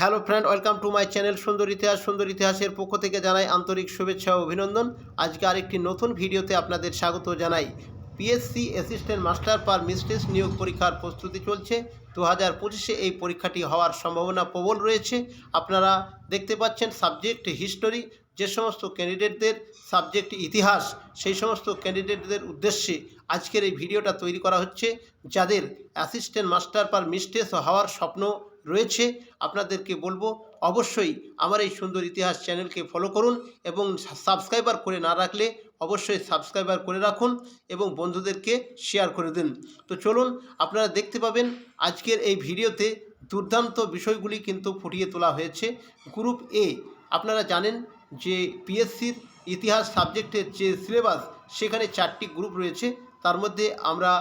Hello friend, welcome to my channel সুন্দর ইতিহাস। সুন্দর ইতিহাসের পক্ষ থেকে জানাই আন্তরিক শুভেচ্ছা ও অভিনন্দন। আজকে আরেকটি নতুন ভিডিওতে আপনাদের স্বাগত জানাই। PSC assistant master per mistress নিয়োগ পরীক্ষার প্রস্তুতি চলছে। দু হাজার পঁচিশে এই পরীক্ষাটি হওয়ার সম্ভাবনা প্রবল রয়েছে। আপনারা দেখতে পাচ্ছেন সাবজেক্ট হিস্টোরি যে সমস্ত ক্যান্ডিডেটদের সাবজেক্ট ইতিহাস, সেই সমস্ত ক্যান্ডিডেটদের উদ্দেশ্যে আজকের এই ভিডিওটা তৈরি করা হচ্ছে। যাদের অ্যাসিস্ট্যান্ট মাস্টার পার মিস্ট্রেস হওয়ার স্বপ্ন রয়েছে, আপনাদেরকে বলব অবশ্যই আমার এই সুন্দর ইতিহাস চ্যানেলকে ফলো করুন এবং সাবস্ক্রাইবার করে না রাখলে অবশ্যই সাবস্ক্রাইবার করে রাখুন এবং বন্ধুদেরকে শেয়ার করে দিন। তো চলুন, আপনারা দেখতে পাবেন আজকের এই ভিডিওতে দুর্দান্ত বিষয়গুলি কিন্তু ফুটিয়ে তোলা হয়েছে। গ্রুপ এ আপনারা জানেন যে পিএসসির ইতিহাস সাবজেক্টের যে সিলেবাস সেখানে চারটি গ্রুপ রয়েছে। তার মধ্যে আমরা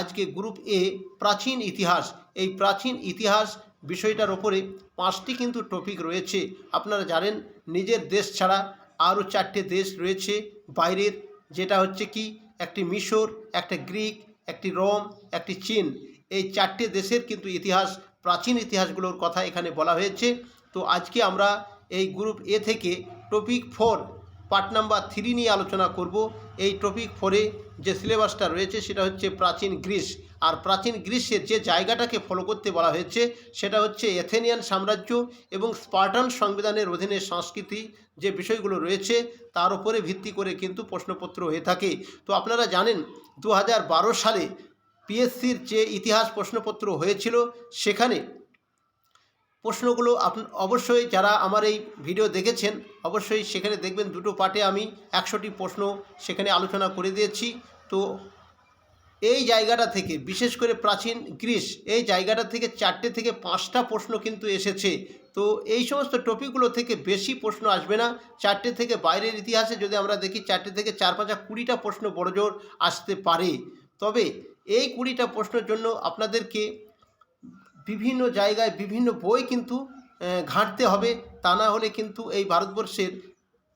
আজকে গ্রুপ এ প্রাচীন ইতিহাস। এই প্রাচীন ইতিহাস বিষয়টার ওপরে পাঁচটি কিন্তু টপিক রয়েছে। আপনারা জানেন, নিজের দেশ ছাড়া আরও চারটে দেশ রয়েছে বাইরের, যেটা হচ্ছে কি, একটি মিশর, একটা গ্রিক, একটি রোম, একটি চীন। এই চারটে দেশের কিন্তু ইতিহাস, প্রাচীন ইতিহাসগুলোর কথা এখানে বলা হয়েছে। তো আজকে আমরা এই গ্রুপ এ থেকে topic four part number three নিয়ে আলোচনা করব। এই টপিক ফোরে যে সিলেবাসটা রয়েছে, সেটা হচ্ছে প্রাচীন গ্রিস। আর প্রাচীন গ্রিসের যে জায়গাটাকে ফলো করতে বলা হয়েছে, সেটা হচ্ছে এথেনিয়ান সাম্রাজ্য এবং স্পার্টান সংবিধানের অধীনে সংস্কৃতি যে বিষয়গুলো রয়েছে, তার উপরে ভিত্তি করে কিন্তু প্রশ্নপত্র হয়ে থাকে। তো আপনারা জানেন দু হাজার বারো সালে পিএসসির যে ইতিহাস প্রশ্নপত্র হয়েছিল, সেখানে প্রশ্নগুলো আপ অবশ্যই যারা আমার এই ভিডিও দেখেছেন, অবশ্যই সেখানে দেখবেন দুটো পার্টে আমি একশোটি প্রশ্ন সেখানে আলোচনা করে দিয়েছি। তো এই জায়গাটা থেকে, বিশেষ করে প্রাচীন গ্রিস, এই জায়গাটা থেকে চারটে থেকে পাঁচটা প্রশ্ন কিন্তু এসেছে। তো এই সমস্ত টপিকগুলো থেকে বেশি প্রশ্ন আসবে না। চারটে থেকে বাইরের ইতিহাসে যদি আমরা দেখি, চারটে থেকে চার পাঁচা কুড়িটা প্রশ্ন বড়জোর আসতে পারে। তবে এই কুড়িটা প্রশ্নের জন্য আপনাদেরকে বিভিন্ন জায়গায় বিভিন্ন বই কিন্তু ঘাঁটতে হবে। তা না হলে কিন্তু এই ভারতবর্ষের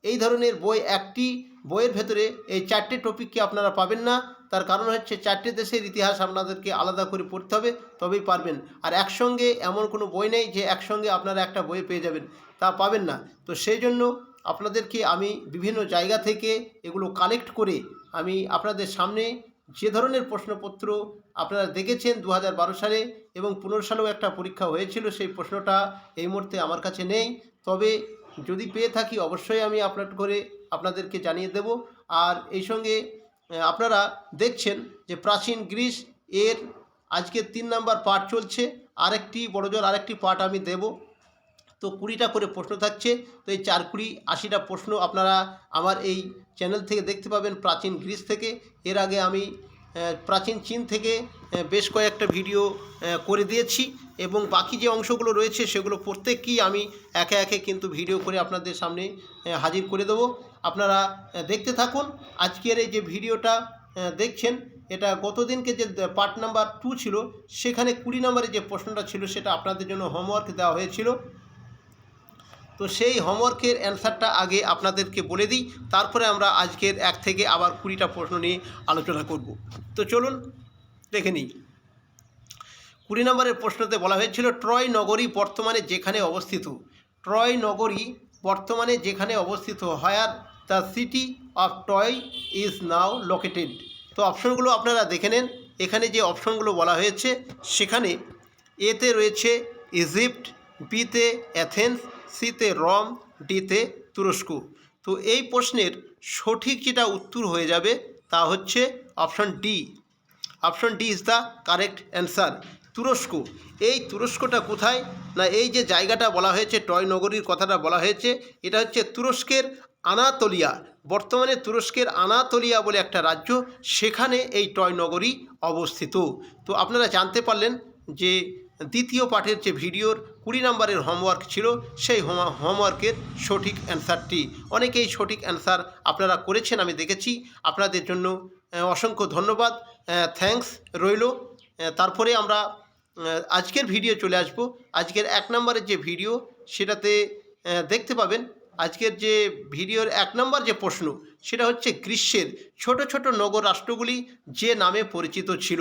এই ধরনের বই একটি বইয়ের ভেতরে এই চারটে টপিককে আপনারা পাবেন না। তার কারণ হচ্ছে চারটে দেশের ইতিহাস আপনাদেরকে আলাদা করে পড়তে হবে, তবেই পারবেন। আর একসঙ্গে এমন কোনো বই নেই যে একসঙ্গে আপনারা একটা বই পেয়ে যাবেন, তা পাবেন না। তো সেই জন্য আপনাদেরকে আমি বিভিন্ন জায়গা থেকে এগুলো কালেক্ট করে আমি আপনাদের সামনে যে ধরনের প্রশ্নপত্র আপনারা দেখেছেন দু হাজার বারো সালে এবং পনেরো সালেও একটা পরীক্ষা হয়েছিল, সেই প্রশ্নটা এই মুহূর্তে আমার কাছে নেই। তবে যদি পেয়ে থাকি, অবশ্যই আমি আপলোড করে আপনাদেরকে জানিয়ে দেব। আর এই সঙ্গে আপনারা দেখছেন যে প্রাচীন গ্রিস এর আজকে তিন নাম্বার পার্ট চলছে। আরেকটি বড়জোর আরেকটি পার্ট আমি দেব। তো কুড়িটা করে প্রশ্ন থাকছে। তো এই চার কুড়ি আশিটা প্রশ্ন আপনারা আমার এই চ্যানেল থেকে দেখতে পাবেন প্রাচীন গ্রিস থেকে। এর আগে আমি প্রাচীন চীন থেকে বেশ কয়েকটা ভিডিও করে দিয়েছি এবং বাকি যে অংশগুলো রয়েছে সেগুলো প্রত্যেককেই আমি একে একে কিন্তু ভিডিও করে আপনাদের সামনে হাজির করে দেবো। আপনারা দেখতে থাকুন। আজকের এই যে ভিডিওটা দেখছেন, এটা গতদিনকে যে পার্ট নাম্বার টু ছিল, সেখানে কুড়ি নম্বরে যে প্রশ্নটা ছিল, সেটা আপনাদের জন্য হোমওয়ার্ক দেওয়া হয়েছিল। তো সেই হোমওয়ার্কের অ্যান্সারটা আগে আপনাদেরকে বলে দিই, তারপরে আমরা আজকের এক থেকে আবার কুড়িটা প্রশ্ন নিয়ে আলোচনা করব। তো চলুন, দেখে নিই। কুড়ি নম্বরের প্রশ্নতে বলা হয়েছিল, ট্রয় নগরী বর্তমানে যেখানে অবস্থিত? ট্রয় নগরী বর্তমানে যেখানে অবস্থিত where the city of Troy is now located. তো অপশনগুলো আপনারা দেখে নেন। এখানে যে অপশনগুলো বলা হয়েছে, সেখানে এতে রয়েছে ইজিপ্ট বিতে অ্যাথেন্স সিতে রম ডিতে তুরস্ক। তো এই প্রশ্নের সঠিক যেটা উত্তর হয়ে যাবে তা হচ্ছে option D. Option D is the correct answer. তুরস্ক। এই তুরস্কটা কোথায়? না, এই যে জায়গাটা বলা হয়েছে, টয় নগরীর কথাটা বলা হয়েছে, এটা হচ্ছে তুরস্কের আনাতোলিয়া, বর্তমানে তুরস্কের আনাতলিয়া বলে একটা রাজ্য, সেখানে এই টয় নগরী অবস্থিত। তো আপনারা জানতে পারলেন যে দ্বিতীয় পাঠের যে ভিডিওর কুড়ি নম্বরের হোমওয়ার্ক ছিল, সেই হোম- হোমওয়ার্কের সঠিক অ্যান্সারটি। অনেকেই সঠিক অ্যান্সার আপনারা করেছেন, আমি দেখেছি। আপনাদের জন্য অসংখ্য ধন্যবাদ। থ্যাঙ্কস রইল। তারপরে আমরা আজকের ভিডিও চলে আসব। আজকের এক নম্বরের যে ভিডিও, সেটাতে দেখতে পাবেন আজকের যে ভিডিওর এক নম্বর যে প্রশ্ন, সেটা হচ্ছে গ্রীষ্মের ছোট ছোট নগর রাষ্ট্রগুলি যে নামে পরিচিত ছিল।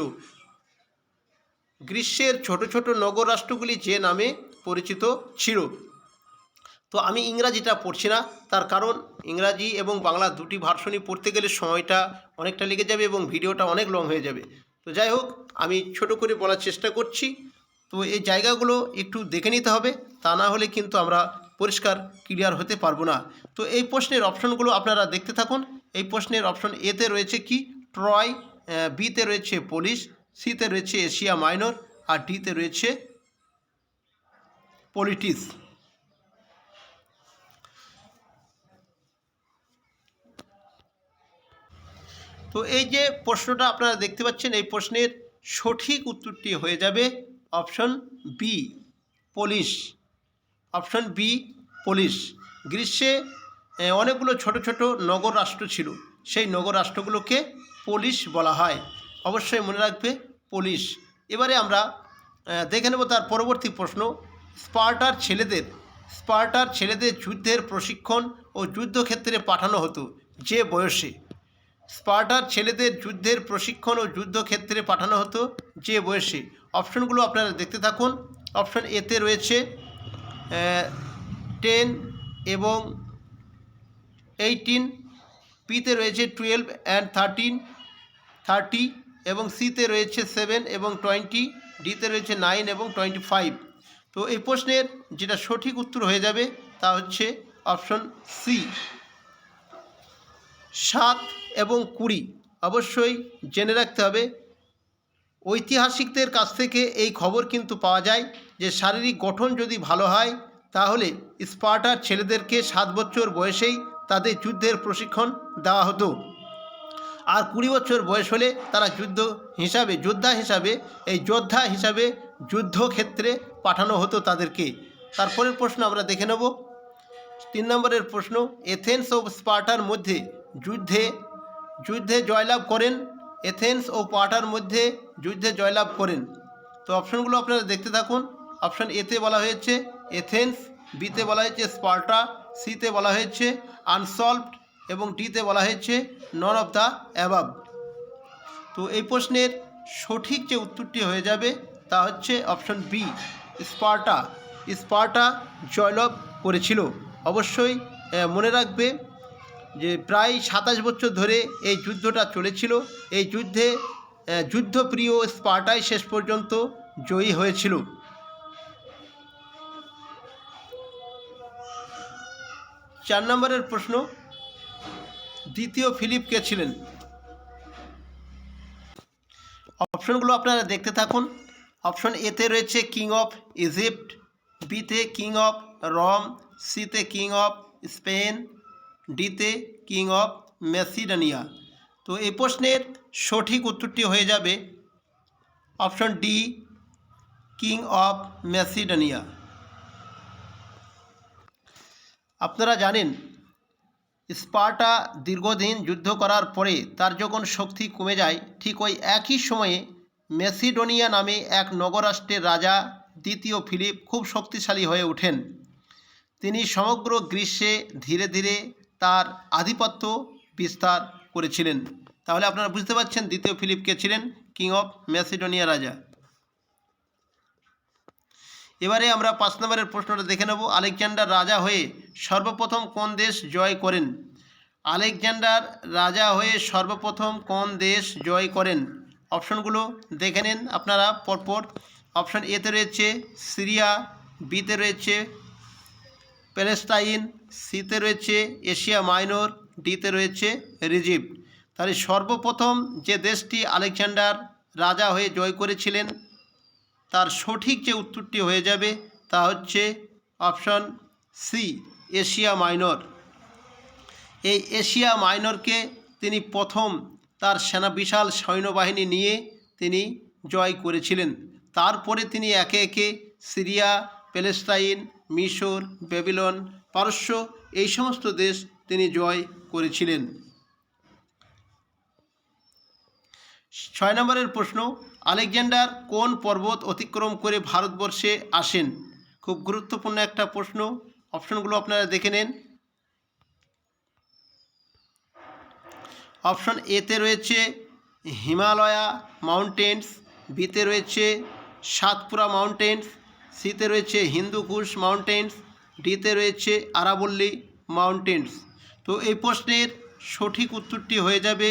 গ্রীষ্মের ছোট ছোট নগর রাষ্ট্রগুলি যে নামে পরিচিত ছিল। তো আমি ইংরাজিটা পড়ছি না, তার কারণ ইংরাজি এবং বাংলা দুটি ভার্সনই পড়তে গেলে সময়টা অনেকটা লেগে যাবে এবং ভিডিওটা অনেক লং হয়ে যাবে। তো যাই হোক, আমি ছোট করে বলার চেষ্টা করছি। তো এই জায়গাগুলো একটু দেখে নিতে হবে, তা না হলে কিন্তু আমরা পরিষ্কার ক্লিয়ার হতে পারব না। তো এই প্রশ্নের অপশনগুলো আপনারা দেখতে থাকুন। এই প্রশ্নের অপশন এতে রয়েছে কি? ট্রয় বিতে রয়েছে পুলিশ সিতে রয়েছে এশিয়া মাইনর আর ডিতে রয়েছে পলিটিক্স তো এই যে প্রশ্নটা আপনারা দেখতে পাচ্ছেন, এই প্রশ্নের সঠিক উত্তরটি হয়ে যাবে option B police option B, police. গ্রীষ্মে অনেকগুলো ছোট ছোট নগর রাষ্ট্র ছিল। সেই নগর রাষ্ট্রগুলোকে পুলিশ বলা হয়। অবশ্যই মনে রাখবে, পুলিশ। এবারে আমরা দেখে নেব তার পরবর্তী প্রশ্ন। স্পার্টার ছেলেদের স্পার্টার ছেলেদের যুদ্ধের প্রশিক্ষণ ও যুদ্ধক্ষেত্রে পাঠানো হতো যে বয়সে। স্পার্টার ছেলেদের যুদ্ধের প্রশিক্ষণ ও যুদ্ধক্ষেত্রে পাঠানো হতো যে বয়সে। অপশনগুলো আপনারা দেখতে থাকুন। অপশন এতে রয়েছে টেন এবং এইটিন পিতে রয়েছে টুয়েলভ অ্যান্ড থার্টিন থার্টি এবং সিতে রয়েছে সেভেন এবং টোয়েন্টি ডিতে রয়েছে নাইন এবং টোয়েন্টি ফাইভ তো এই প্রশ্নের যেটা সঠিক উত্তর হয়ে যাবে তা হচ্ছে অপশন সি সাত এবং কুড়ি অবশ্যই জেনে রাখতে হবে ঐতিহাসিকদের কাছ থেকে এই খবর কিন্তু পাওয়া যায় যে শারীরিক গঠন যদি ভালো হয়, তাহলে স্পার্টার ছেলেদেরকে সাত বছর বয়সেই তাদের যুদ্ধের প্রশিক্ষণ দেওয়া হতো। আর কুড়ি বছর বয়স হলে তারা যুদ্ধ হিসাবে, যোদ্ধা হিসাবে, এই যোদ্ধা হিসাবে যুদ্ধক্ষেত্রে পাঠানো হতো তাদেরকে। তারপরের প্রশ্ন আমরা দেখে নেব। তিন নম্বরের প্রশ্ন, এথেন্স ও স্পার্টার মধ্যে যুদ্ধে যুদ্ধে জয়লাভ করেন এথেন্স ও পার্টার মধ্যে যুদ্ধে জয়লাভ করেন। তো অপশনগুলো আপনারা দেখতে থাকুন। অপশন এতে বলা হয়েছে এথেন্স, বিতে বলা হয়েছে স্পার্টা, সিতে বলা হয়েছে আনসলভড এবং ডিতে বলা হয়েছে নন অফ দ্য অ্যাবাব তো এই প্রশ্নের সঠিক যে উত্তরটি হয়ে যাবে তা হচ্ছে অপশন বি, স্পার্টা। স্পার্টা জয়লাভ করেছিল। অবশ্যই মনে রাখবে যে প্রায় সাতাশ বছর ধরে এই যুদ্ধটা চলেছিল। এই যুদ্ধে যুদ্ধপ্রিয় স্পার্টাই শেষ পর্যন্ত জয়ী হয়েছিল। চার নম্বরের প্রশ্ন, দ্বিতীয় ফিলিপ কে ছিলেন? অপশনগুলো আপনারা দেখতে থাকুন। অপশন এতে রয়েছে কিং অফ ইজিপ্ট বিতে কিং অফ রম সিতে কিং অফ স্পেন ডিতে কিং অফ মেসিডানিয়া তো এই প্রশ্নের সঠিক উত্তরটি হয়ে যাবে option D, king of Macedonia আপনারা জানেন, স্পার্টা দীর্ঘদিন যুদ্ধ করার পরে তার যখন শক্তি কমে যায়, ঠিক ওই একই সময়ে মেসিডোনিয়া নামে এক নগরাষ্ট্রের রাজা দ্বিতীয় ফিলিপ খুব শক্তিশালী হয়ে ওঠেন। তিনি সমগ্র গ্রীষ্মে ধীরে ধীরে তার আধিপত্য বিস্তার করেছিলেন। তাহলে আপনারা বুঝতে পারছেন দ্বিতীয় ফিলিপ কে ছিলেন? কিং অফ মেসিডোনিয়া রাজা। এবারে আমরা পাঁচ নম্বরের প্রশ্নটা দেখে নেব। আলেকজান্ডার রাজা হয়ে সর্বপ্রথম কোন দেশ জয় করেন? আলেকজান্ডার রাজা হয়ে সর্বপ্রথম কোন দেশ জয় করেন? অপশনগুলো দেখে নিন আপনারা পরপর। অপশন এতে রয়েছে সিরিয়া, বিতে রয়েছে প্যালেস্টাইন সিতে রয়েছে এশিয়া মাইনর, ডিতে রয়েছে রিজিপ্ট তাহলে সর্বপ্রথম যে দেশটি আলেকজান্ডার রাজা হয়ে জয় করেছিলেন, তার সঠিক যে উত্তরটি হয়ে যাবে তা হচ্ছে অপশন সি, এশিয়া মাইনর। এই এশিয়া মাইনরকে তিনি প্রথম তার সেনা বিশাল সৈন্যবাহিনী নিয়ে তিনি জয় করেছিলেন। তারপরে তিনি একে একে সিরিয়া প্যালেস্টাইন মিশর বেবিলন পারস্য, এই সমস্ত দেশ তিনি জয় করেছিলেন। ছয় নম্বরের প্রশ্ন, আলেকজান্ডার কোন পর্বত অতিক্রম করে ভারতবর্ষে আসেন? খুব গুরুত্বপূর্ণ একটা প্রশ্ন, অপশনগুলো আপনারা দেখে নেন। অপশন এতে রয়েছে হিমালয়া মাউন্টেন্স বিতে রয়েছে সাতপুরা মাউন্টেন্স সিতে রয়েছে হিন্দুকুশ মাউন্টেন্স ডিতে রয়েছে আরাবল্লী মাউন্টেন্স। তো এই প্রশ্নের সঠিক উত্তরটি হয়ে যাবে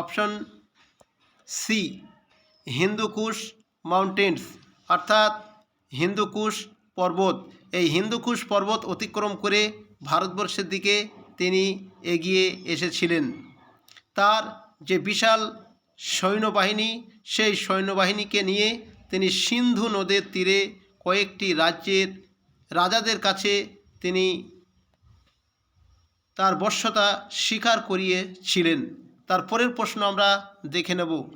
অপশন সি, হিন্দুকুশ মাউন্টেন্স। অর্থাৎ হিন্দুকুশ পর্বত। এই হিন্দুকুশ পর্বত অতিক্রম করে ভারতবর্ষের দিকে তিনি এগিয়ে এসেছিলেন। তার যে বিশাল সৈন্যবাহিনী, সেই সৈন্যবাহিনীকে নিয়ে তিনি সিন্ধু নদের তীরে কয়েকটি রাজ্যের রাজাদের কাছে তিনি তার বশ্যতা স্বীকার করিয়েছিলেন। তার পরের প্রশ্ন আমরা দেখে নেব।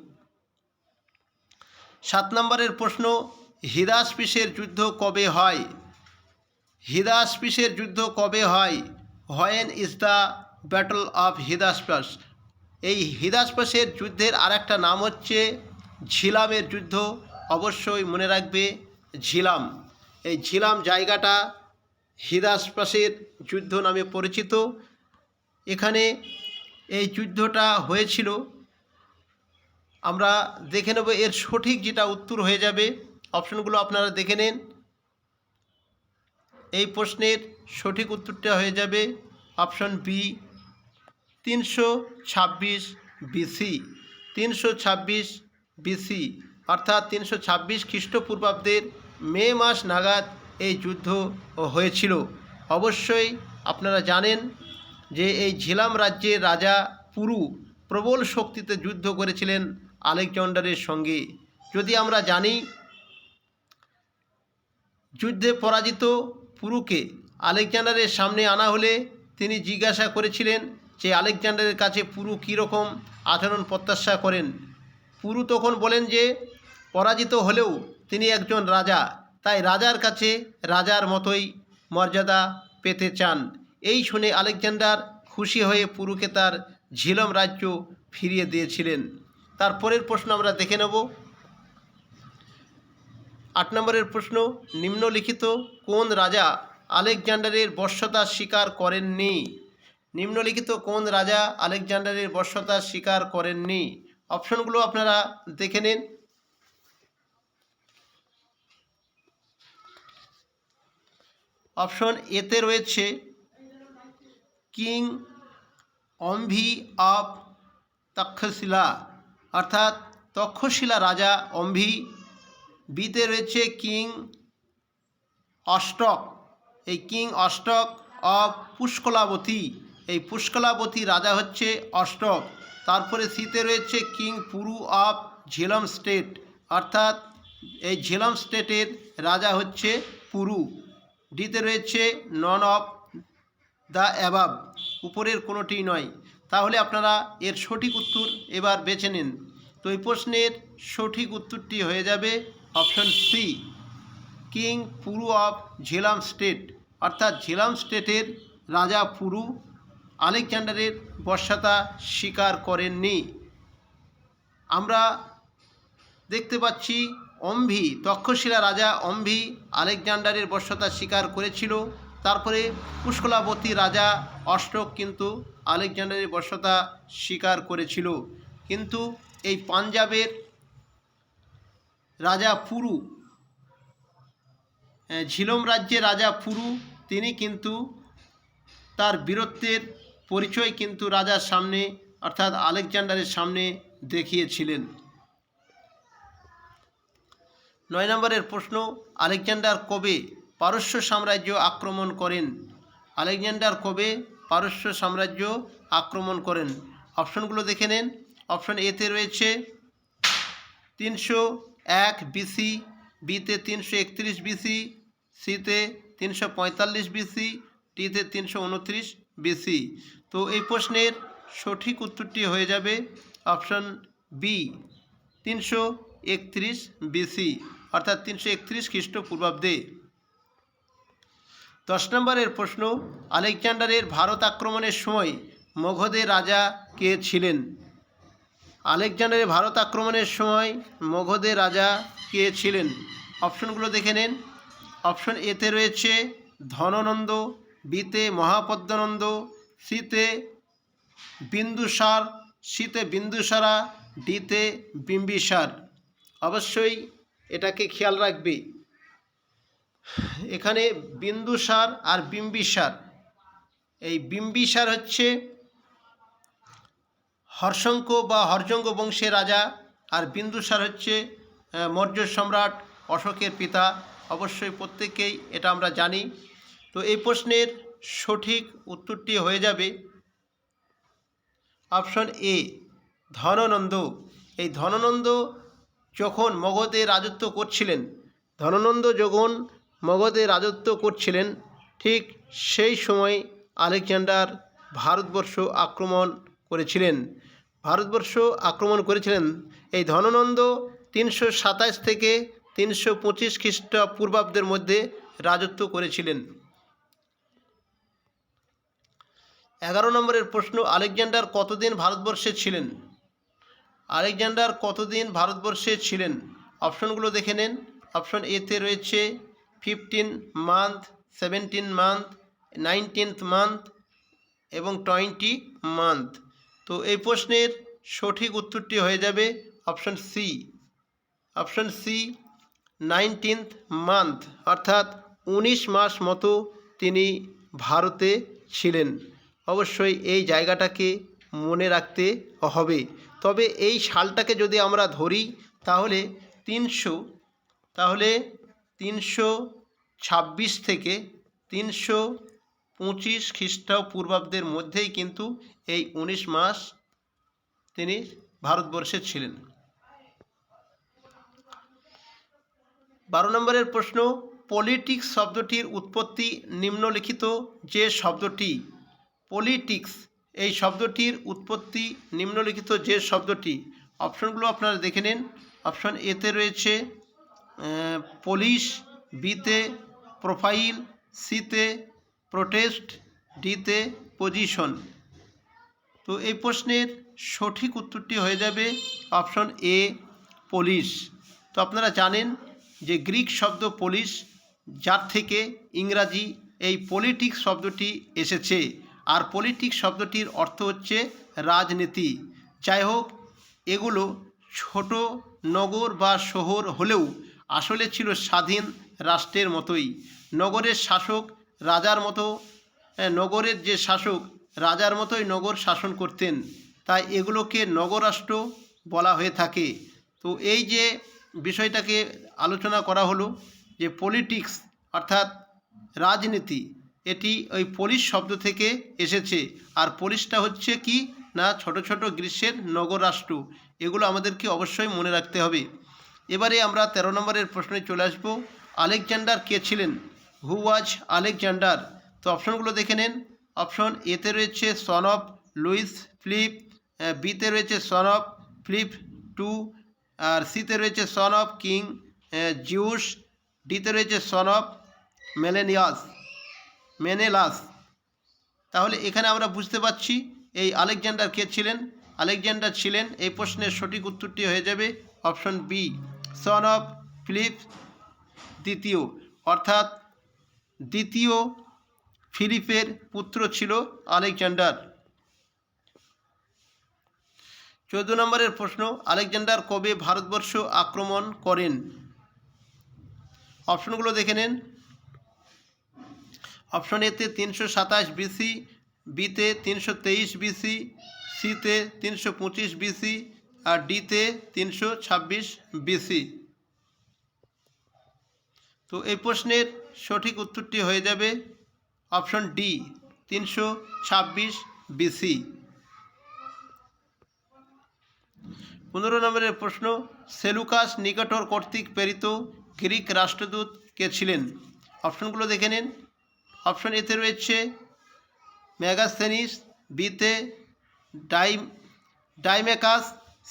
সাত নম্বরের প্রশ্ন, হিদাসপিসের যুদ্ধ কবে হয়? হিদাসপিসের যুদ্ধ কবে হয়? When is the battle of Hydaspes. এই হিদাসপাসের যুদ্ধের আরেকটা নাম হচ্ছে ঝিলামের যুদ্ধ। অবশ্যই মনে রাখবে ঝিলাম। এই ঝিলাম জায়গাটা হিদাসপাসের যুদ্ধ নামে পরিচিত। এখানে এই যুদ্ধটা হয়েছিল। আমরা দেখে নেব এর সঠিক যেটা উত্তর হয়ে যাবে। অপশনগুলো আপনারা দেখে নেন। এই প্রশ্নের সঠিক উত্তরটা হয়ে যাবে অপশন বি, তিনশো ছাব্বিশ বিসি। তিনশো ছাব্বিশ বিসি। অর্থাৎ তিনশো ছাব্বিশ খ্রিস্টপূর্বাব্দের মে মাস নাগাদ এই যুদ্ধ হয়েছিল। অবশ্যই আপনারা জানেন যে এই ঝিলাম রাজ্যের রাজা পুরু প্রবল শক্তিতে যুদ্ধ করেছিলেন আলেকজান্ডারের সঙ্গে। যদি আমরা জানি, যুদ্ধে পরাজিত পুরুকে আলেকজান্ডারের সামনে আনা হলে তিনি জিজ্ঞাসা করেছিলেন যে আলেকজান্ডারের কাছে পুরু কীরকম আচরণ প্রত্যাশা করেন। পুরু তখন বলেন যে পরাজিত হলেও তিনি একজন রাজা, তাই রাজার কাছে রাজার মতোই মর্যাদা পেতে চান। এই শুনে আলেকজান্ডার খুশি হয়ে পুরুকে তার ঝিলম রাজ্য ফিরিয়ে দিয়েছিলেন। তার পরের প্রশ্ন আমরা দেখে নেব। আট নম্বরের প্রশ্ন, নিম্নলিখিত কোন রাজা আলেকজান্ডারের বর্ষতা স্বীকার করেননি? নিম্নলিখিত কোন রাজা আলেকজান্ডারের বর্ষতা স্বীকার করেননি? অপশনগুলো আপনারা দেখে নিন। অপশন এতে রয়েছে কিং অম্ভি অফ তক্ষশিলা, অর্থাৎ তক্ষশিলা রাজা অম্ভি বিতে রয়েছে কিং অষ্টক, এই কিং অষ্টক অফ পুষ্কলাবতী, এই পুষ্কলাবতী রাজা হচ্ছে অষ্টক, তারপরে সিতে রয়েছে king Puru of Jhelum state, অর্থাৎ এই ঝেলম স্টেটের রাজা হচ্ছে পুরু। ডিতে রয়েছে নন অফ দ্য অ্যাবাব, উপরের কোনোটি নয়। তাহলে আপনারা এর সঠিক উত্তর এবার বেছে নিন। তো এই প্রশ্নের সঠিক উত্তরটি হয়ে যাবে option C king Puru of Jhelum state. অর্থাৎ ঝেলাম স্টেটের রাজা পুরু আলেকজান্ডারের বর্ষাতা স্বীকার করেননি। আমরা দেখতে পাচ্ছি অম্ভি, তক্ষশিলা রাজা অম্ভি আলেকজান্ডারের বর্ষতা স্বীকার করেছিল। তারপরে পুষ্কলাবতী রাজা অষ্টক কিন্তু আলেকজান্ডারের বর্ষতা স্বীকার করেছিল। কিন্তু এই পাঞ্জাবের রাজা পুরু ঝিলম রাজ্যের রাজা পুরু, তিনি কিন্তু তার বীরত্বের পরিচয় কিন্তু রাজার সামনে, অর্থাৎ আলেকজান্ডারের সামনে দেখিয়েছিলেন। নয় নম্বরের প্রশ্ন, আলেকজান্ডার কবে পারস্য সাম্রাজ্য আক্রমণ করেন? আলেকজান্ডার কবে পারস্য সাম্রাজ্য আক্রমণ করেন? অপশনগুলো দেখে নেন। অপশন এতে রয়েছে তিনশো এক বিসি বিতে তিনশো একত্রিশ বিসি সিতে তিনশো পঁয়তাল্লিশ বিসি টিতে তিনশো উনত্রিশ বিসি তো এই প্রশ্নের সঠিক উত্তরটি হয়ে যাবে অপশন বি তিনশো একত্রিশ বিসি অর্থাৎ তিনশো একত্রিশ খ্রিস্টপূর্বাব্দে। দশ নম্বরের প্রশ্ন, আলেকজান্ডারের ভারত আক্রমণের সময় মগধের রাজা কে ছিলেন? আলেকজান্ডারের ভারত আক্রমণের সময় মগধের রাজা কে ছিলেন? অপশনগুলো দেখে নেন। অপশন এতে রয়েছে ধননন্দ বিতে মহাপদ্মানন্দ সিতে বিন্দুসার সিতে বিন্দুসারা ডিতে বিম্বিসার। অবশ্যই এটাকে খেয়াল রাখবে। এখানে বিন্দুসার আর বিম্বিসার এই বিম্বিসার হচ্ছে হর্ষঙ্ক বা হর্যঙ্গ বংশের রাজা আর বিন্দুসার হচ্ছে মৌর্য সম্রাট অশোকের পিতা। অবশ্যই প্রত্যেকেই এটা আমরা জানি। তো এই প্রশ্নের সঠিক উত্তরটি হয়ে যাবে অপশন এ, ধননন্দ। এই ধননন্দ যখন মগধে রাজত্ব করছিলেন, ধননন্দ যখন মগধে রাজত্ব করছিলেন, ঠিক সেই সময় আলেকজান্ডার ভারতবর্ষ আক্রমণ করেছিলেন। ভারতবর্ষ আক্রমণ করেছিলেন এই ধননন্দ তিনশো সাতাশ থেকে তিনশো পঁচিশ খ্রিস্টপূর্বাব্দের মধ্যে রাজত্ব করেছিলেন। এগারো নম্বরের প্রশ্ন, আলেকজান্ডার কতদিন ভারতবর্ষে ছিলেন? আলেকজান্ডার কতদিন ভারতবর্ষে ছিলেন? অপশনগুলো দেখে নেন। অপশন এতে রয়েছে fifteen month seventeen month nineteenth month এবং টোয়েন্টি মান্থ তো এই প্রশ্নের সঠিক উত্তরটি হয়ে যাবে option C option C nineteenth month অর্থাৎ উনিশ মাস মতো তিনি ভারতে ছিলেন। অবশ্যই এই জায়গাটাকে মনে রাখতে হবে। তবে এই সালটাকে যদি আমরা ধরি, তাহলে তিনশো তাহলে তিনশো ছাব্বিশ থেকে তিনশো পঁচিশ খ্রিস্টপূর্বাব্দের মধ্যেই কিন্তু এই উনিশ মাস তিনি ভারতবর্ষে ছিলেন। বারো নম্বরের প্রশ্ন, পলিটিক্স শব্দটির উৎপত্তি নিম্নলিখিত যে শব্দটি, পলিটিক্স এই শব্দটির উৎপত্তি, নিম্নলিখিত যে শব্দটি, অপশনগুলো আপনারা দেখে নিন। অপশন এতে রয়েছে পুলিশ বিতে প্রোফাইল সিতে প্রোটেস্ট ডিতে পজিশন তো এই প্রশ্নের সঠিক উত্তরটি হয়ে যাবে অপশন এ পুলিশ তো আপনারা জানেন যে গ্রিক শব্দ পুলিশ যার থেকে ইংরাজি এই পলিটিক্স শব্দটি এসেছে। আর পলিটিক্স শব্দটির অর্থ হচ্ছে রাজনীতি। যাই হোক, এগুলো ছোট, নগর বা শহর হলেও আসলে ছিল স্বাধীন রাষ্ট্রের মতোই। নগরের শাসক রাজার মতো নগরের যে শাসক রাজার মতোই নগর শাসন করতেন। তাই এগুলোকে নগরাষ্ট্র বলা হয়ে থাকে। তো এই যে বিষয়টাকে আলোচনা করা হলো যে পলিটিক্স অর্থাৎ রাজনীতি এটি ওই পুলিশ শব্দ থেকে এসেছে। আর পুলিশটা হচ্ছে কি? না, ছোট ছোট গ্রীষ্মের নগরাষ্ট্র এগুলো আমাদেরকে অবশ্যই মনে রাখতে হবে। এবারে আমরা তেরো নম্বরের প্রশ্নে চলে আসব। আলেকজান্ডার কে ছিলেন? Who was Alexander. তো অপশনগুলো দেখে নেন। অপশন এতে রয়েছে সন অফ লুইস ফ্লিপ বিতে রয়েছে সন অফ ফ্লিপ টু, আর সিতে রয়েছে সন অফ কিং জিউস ডিতে রয়েছে সন অফ মেলেনিয়াস। মেনেলাস তাহলে এখানে আমরা বুঝতে পারছি এই আলেকজান্ডার কে ছিলেন? আলেকজান্ডার ছিলেন, এই প্রশ্নের সঠিক উত্তরটি হয়ে যাবে option B son of Philip দ্বিতীয়। অর্থাৎ দ্বিতীয় ফিলিপের পুত্র ছিল আলেকজান্ডার। চৌদ্দ নম্বরের প্রশ্ন, আলেকজান্ডার কবে ভারতবর্ষ আক্রমণ করেন? অপশনগুলো দেখে নেন। অপশন এতে তিনশো সাতাশ বিসি, বিতে তিনশো তেইশ বিসি, সিতে তিনশো পঁচিশ বিসি আর ডিতে তিনশো ছাব্বিশ বিসি। তো এই প্রশ্নের সঠিক উত্তরটি হয়ে যাবে অপশন ডি, তিনশো ছাব্বিশ বিসি। পনেরো নম্বরের প্রশ্ন, সেলুকাস নিকটর কর্তৃক প্রেরিত গ্রিক রাষ্ট্রদূত কে ছিলেন? অপশনগুলো দেখে নিন। অপশন এতে রয়েছে ম্যাগাসথেনিস বিতে ডাইম, ডাইমেকাস,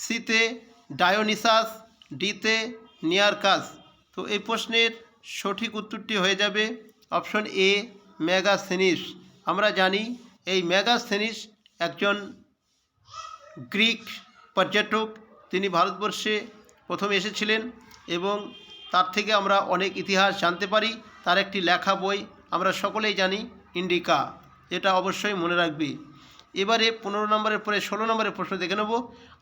সিতে ডায়োনিসাস, ডিতে নিয়ারকাস। তো এই প্রশ্নের সঠিক উত্তরটি হয়ে যাবে অপশন এ ম্যাগাসথেনিস আমরা জানি এই ম্যাগাসথেনিস একজন গ্রিক পর্যটক। তিনি ভারতবর্ষে প্রথম এসেছিলেন এবং তার থেকে আমরা অনেক ইতিহাস জানতে পারি। তার একটি লেখা বই আমরা সকলেই জানি ইন্ডিকা, এটা অবশ্যই মনে রাখবে। এবারে পনেরো নম্বরের পরে ষোলো নম্বরের প্রশ্ন দেখে নেব।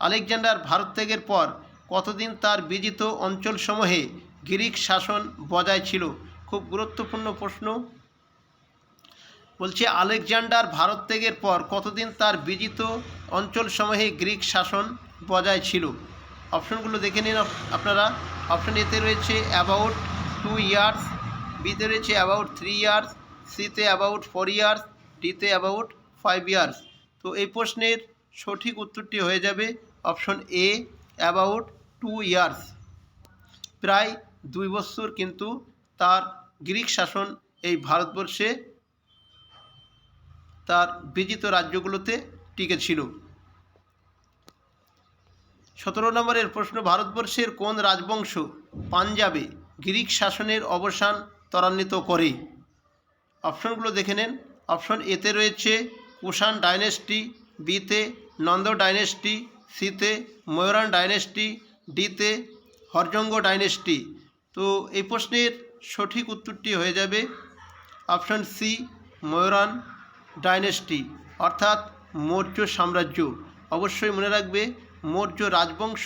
আলেকজান্ডার ভারত ত্যাগের পর কতদিন তার বিজিত অঞ্চলসমূহে গ্রিক শাসন বজায় ছিল? খুব গুরুত্বপূর্ণ প্রশ্ন। বলছে, আলেকজান্ডার ভারত ত্যাগের পর কতদিন তার বিজিত অঞ্চলসমূহে গ্রিক শাসন বজায় ছিল? অপশনগুলো দেখে নিন আপনারা। অপশন এতে রয়েছে, অ্যাবাউট টু ইয়ার্স বিতে রয়েছে অ্যাবাউট থ্রি ইয়ার্স সিতে অ্যাবাউট ফোর ইয়ার্স ডিতে অ্যাবাউট ফাইভ ইয়ার্স তো এই প্রশ্নের সঠিক উত্তরটি হয়ে যাবে option A about two years প্রায় দুই বছর কিন্তু তার গ্রিক শাসন এই ভারতবর্ষে তার বিজিত রাজ্যগুলোতে টিকে ছিল। সতেরো নম্বরের প্রশ্ন, ভারতবর্ষের কোন রাজবংশ পাঞ্জাবে গ্রিক শাসনের অবসান ত্বরান্বিত করে। অপশনগুলো দেখে নেন। অপশন এতে রয়েছে কুষাণ ডাইনেস্টি বিতে নন্দ ডাইনেস্টি সিতে ময়ূরান ডাইনেস্টি ডিতে হরজঙ্গ ডাইনেস্টি। তো এই প্রশ্নের সঠিক উত্তরটি হয়ে যাবে অপশন সি ময়ূরান ডাইনেস্টি, অর্থাৎ মৌর্য সাম্রাজ্য। অবশ্যই মনে রাখবে, মৌর্য রাজবংশ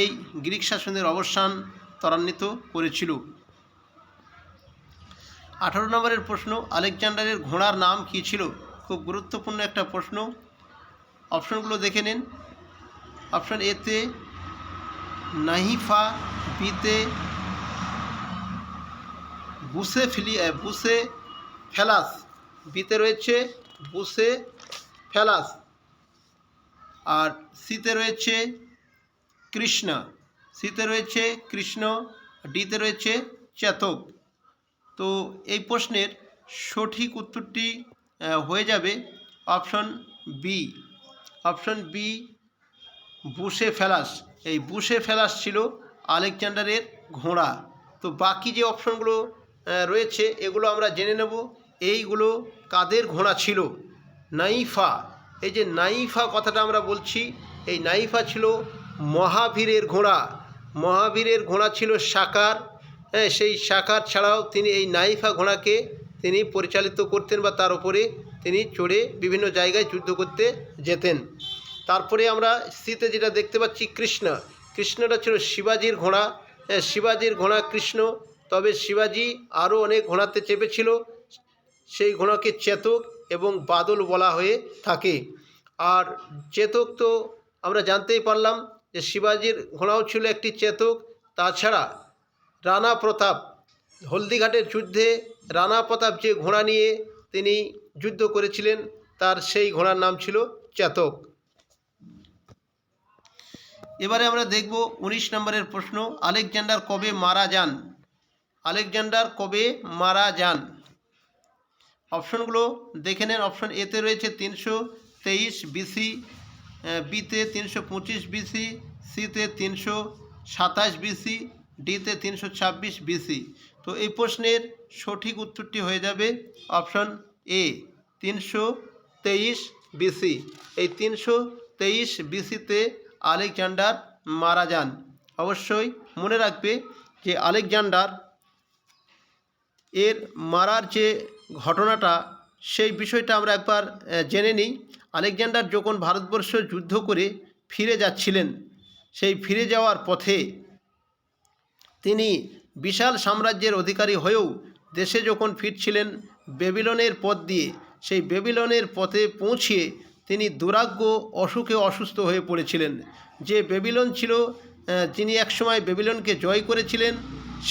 এই গ্রিক শাসনের অবসান ত্বরান্বিত করেছিল। আঠারো নম্বরের প্রশ্ন, আলেকজান্ডারের ঘোড়ার নাম কী ছিল? খুব গুরুত্বপূর্ণ একটা প্রশ্ন। অপশনগুলো দেখে নিন। অপশন এতে নাহিফা বিতে বুসে ফিলি বুসে ফেলাস বিতে রয়েছে বুসে ফেলাস আর সিতে রয়েছে কৃষ্ণ। সিতে রয়েছে কৃষ্ণ ডিতে রয়েছে চেতক। তো এই প্রশ্নের সঠিক উত্তরটি হয়ে যাবে option B. Option B, Bucephalus. এই বুশে ফেলাস ছিল আলেকজান্ডারের ঘোড়া। তো বাকি যে অপশনগুলো রয়েছে, এগুলো আমরা জেনে নেব। এইগুলো কাদের ঘোড়া ছিল? নাইফা। এই যে নাইফা কথাটা আমরা বলছি, এই নাইফা ছিল মহাবীরের ঘোড়া। মহাবীরের ঘোড়া ছিল সাকার। হ্যাঁ সেই সাকার ছাড়াও তিনি এই নাইফা ঘোড়াকে তিনি পরিচালিত করতেন বা তার উপরে তিনি চড়ে বিভিন্ন জায়গায় যুদ্ধ করতে যেতেন। তারপরে আমরা শীতে যেটা দেখতে পাচ্ছি কৃষ্ণ। কৃষ্ণটা ছিল শিবাজির ঘোড়া। হ্যাঁ, শিবাজির ঘোড়া কৃষ্ণ। তবে শিবাজি আরও অনেক ঘোড়াতে চেপেছিল। সেই ঘোড়াকে চেতক এবং বাদল বলা হয়ে থাকে। আর চেতক তো আমরা জানতেই পারলাম যে শিবাজির ঘোড়াও ছিল একটি চেতক। তাছাড়া রানা প্রতাপ, হলদিঘাটের যুদ্ধে রানা প্রতাপ যে ঘোড়া নিয়ে তিনি যুদ্ধ করেছিলেন, তার সেই ঘোড়ার নাম ছিল চেতক। এবারে আমরা দেখব উনিশ নম্বরের প্রশ্ন, আলেকজান্ডার কবে মারা যান? আলেকজান্ডার কবে মারা যান? অপশনগুলো দেখে নেন, অপশন এতে রয়েছে তিনশো তেইশ বিসি বিতে তিনশো পঁচিশ বিসি সিতে তিনশো সাতাশ বিসি ডিতে তিনশো ছাব্বিশ বিসি তো এই প্রশ্নের সঠিক উত্তরটি হয়ে যাবে অপশন এ তিনশো তেইশ বিসি এই তিনশো তেইশ বিসিতে আলেকজান্ডার মারা যান। অবশ্যই মনে রাখবে যে আলেকজান্ডার এর মারার যে ঘটনাটা, সেই বিষয়টা আমরা একবার জেনে নিই। আলেকজান্ডার যখন ভারতবর্ষ যুদ্ধ করে ফিরে যাচ্ছিলেন, সেই ফিরে যাওয়ার পথে তিনি বিশাল সাম্রাজ্যের অধিকারী হয়েও দেশে যখন ফিরছিলেন, বেবিলনের পথ দিয়ে, সেই বেবিলনের পথে পৌঁছিয়ে তিনি দুরাগ্য, অসুখে অসুস্থ হয়ে পড়েছিলেন। যে বেবিলন ছিল যিনি একসময় বেবিলনকে জয় করেছিলেন,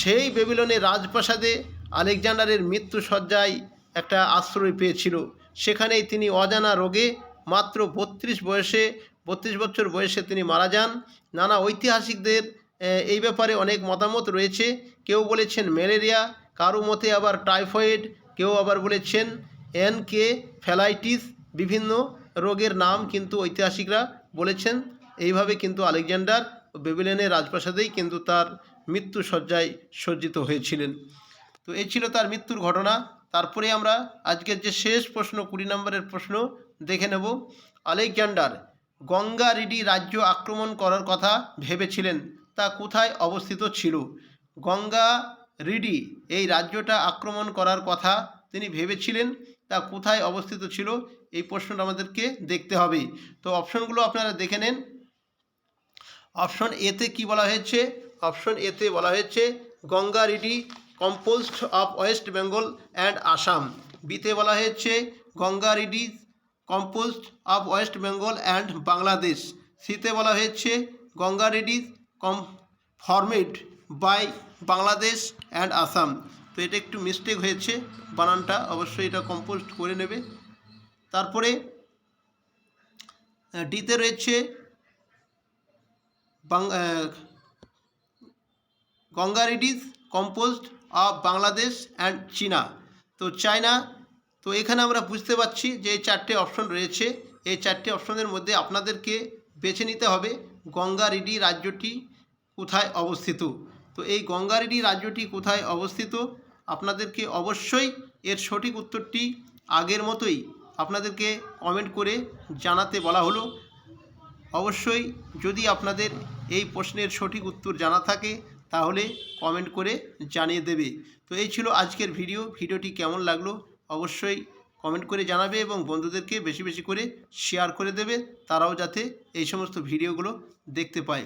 সেই বেবিলনের রাজপ্রাসাদে আলেকজান্ডারের মৃত্যু সজ্জায় একটা আশ্রয় পেয়েছিল। সেখানেই তিনি অজানা রোগে মাত্র বত্রিশ বয়সে, বত্রিশ বছর বয়সে তিনি মারা যান। নানা ঐতিহাসিকদের এই ব্যাপারে অনেক মতামত রয়েছে। কেউ বলেছেন ম্যালেরিয়া, কারও মতে আবার টাইফয়েড, কেউ আবার বলেছেন এন কে ফ্যালাইটিস বিভিন্ন রোগের নাম কিন্তু ঐতিহাসিকরা বলেছেন। এইভাবে কিন্তু আলেকজান্ডার বেবিলেনের রাজপ্রাসাদেই কিন্তু তার মৃত্যু সজ্জায় সজ্জিত হয়েছিলেন। তো এই ছিল তার মৃত্যুর ঘটনা। তারপরে আমরা আজকের যে শেষ প্রশ্ন, কুড়ি নম্বরের প্রশ্ন দেখে নেব। আলেকজান্ডার গঙ্গা রিডি রাজ্য আক্রমণ করার কথা ভেবেছিলেন। তা কোথায় অবস্থিত ছিল? গঙ্গা রিডি এই রাজ্যটা আক্রমণ করার কথা তিনি ভেবেছিলেন, তা কোথায় অবস্থিত ছিল? এই প্রশ্নটা আমাদেরকে দেখতে হবে। তো অপশনগুলো আপনারা দেখে নেন। অপশন এতে কি বলা হয়েছে? অপশন এতে বলা হয়েছে, Ganga ridge composed of west Bengal and Assam. বিতে বলা হয়েছে, Ganga ridges composed of west Bengal and Bangladesh. সিতে বলা হয়েছে, Ganga ridges conformed by Bangladesh and Assam তো এটা একটু মিস্টেক হয়েছে, বানানটা অবশ্যই এটা কম্পোস্ট করে নেবে। তারপরে ডিতে রয়েছে বাং Ganga ridges composed of Bangladesh and চীনা তো চায়না তো এখানে আমরা বুঝতে পারছি যে এই চারটে অপশন রয়েছে। এই চারটে অপশনের মধ্যে আপনাদেরকে বেছে নিতে হবে। গঙ্গা রিডি রাজ্যটি কোথায় অবস্থিত? তো এই গঙ্গারেডি রাজ্যটি কোথায় অবস্থিত? আপনাদেরকে অবশ্যই এর সঠিক উত্তরটি আগের মতোই আপনাদেরকে কমেন্ট করে জানাতে বলা হলো। অবশ্যই যদি আপনাদের এই প্রশ্নের সঠিক উত্তর জানা থাকে, তাহলে কমেন্ট করে জানিয়ে দেবে। তো এই ছিল আজকের ভিডিও ভিডিওটি কেমন লাগল অবশ্যই কমেন্ট করে জানাবে এবং বন্ধুদেরকে বেশি বেশি করে শেয়ার করে দেবে। তারাও যাতে এই সমস্ত ভিডিওগুলো দেখতে পায়।